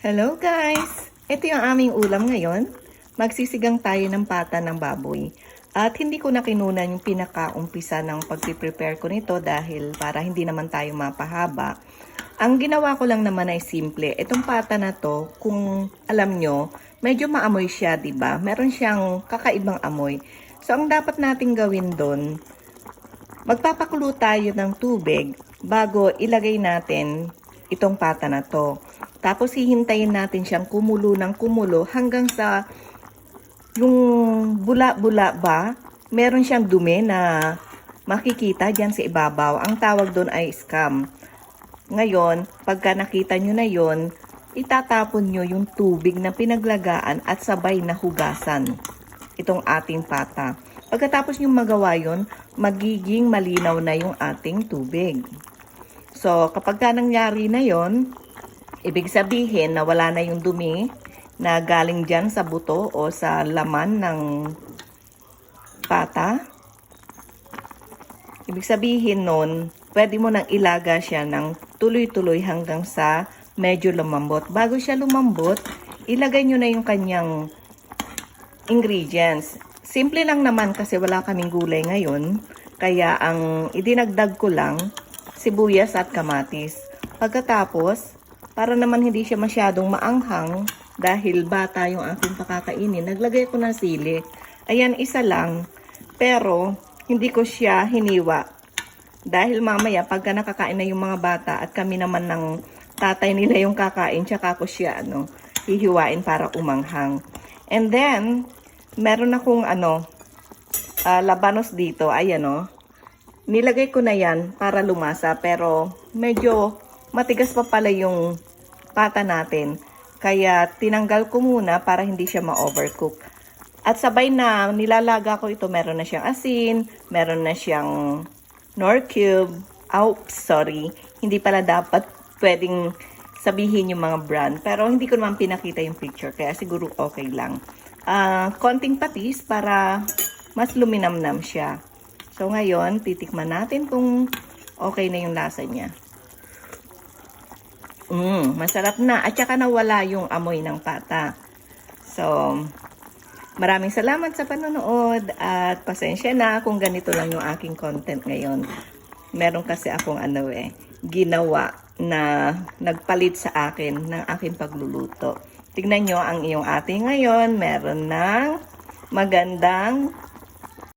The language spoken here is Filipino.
Hello guys! Ito yung aming ulam ngayon. Magsisigang tayo ng pata ng baboy. At hindi ko na kinunan yung pinaka-umpisa ng pagpiprepare ko nito dahil para hindi naman tayo mapahaba. Ang ginawa ko lang naman ay simple. Itong pata na to, kung alam nyo, medyo maamoy siya, ba? Meron siyang kakaibang amoy. So, ang dapat nating gawin doon, magpapakulo tayo ng tubig bago ilagay natin itong pata na to. Tapos hihintayin natin siyang kumulo ng kumulo hanggang sa yung bula-bula ba, meron siyang dumi na makikita dyan sa ibabaw. Ang tawag doon ay scam. Ngayon, pagka nakita nyo na yon, itatapon nyo yung tubig na pinaglagaan at sabay na hugasan itong ating pata. Pagkatapos nyo magawa yon, magiging malinaw na yung ating tubig. So, kapag ka nangyari na yon, ibig sabihin na wala na yung dumi na galing dyan sa buto o sa laman ng pata. Ibig sabihin nun, pwede mo nang ilaga siya ng tuloy-tuloy hanggang sa medyo lumambot. Bago siya lumambot, ilagay nyo na yung kanyang ingredients. Simple lang naman kasi wala kaming gulay ngayon. Kaya ang idinagdag ko lang, sibuyas at kamatis. Pagkatapos, para naman hindi siya masyadong maanghang, dahil bata yung aking pakakainin, naglagay ko ng sili. Ayan, isa lang. Pero, hindi ko siya hiniwa. Dahil mamaya, pagka nakakain na yung mga bata at kami naman ng tatay nila yung kakain, tsaka ko siya, ano, hihiwain para umanghang. And then, meron akong, ano, ah, labanos dito. Ayan, oh. Nilagay ko na yan para lumasa, pero medyo matigas pa pala yung pata natin. Kaya tinanggal ko muna para hindi siya ma-overcook. At sabay na nilalaga ko ito, meron na siyang asin, meron na siyang nor cube. Oops, sorry. Hindi pala dapat pwedeng sabihin yung mga brand. Pero hindi ko naman pinakita yung picture, kaya siguro okay lang. Ah, konting patis para mas luminamnam siya. So ngayon, titikman natin kung okay na yung lasa niya. Mm, masarap na. At saka nawala yung amoy ng pata. So, maraming salamat sa panonood at pasensya na kung ganito lang yung aking content ngayon. Meron kasi akong ano eh, ginawa na nagpalit sa akin ng aking pagluluto. Tignan nyo ang iyong ate ngayon. Meron ng magandang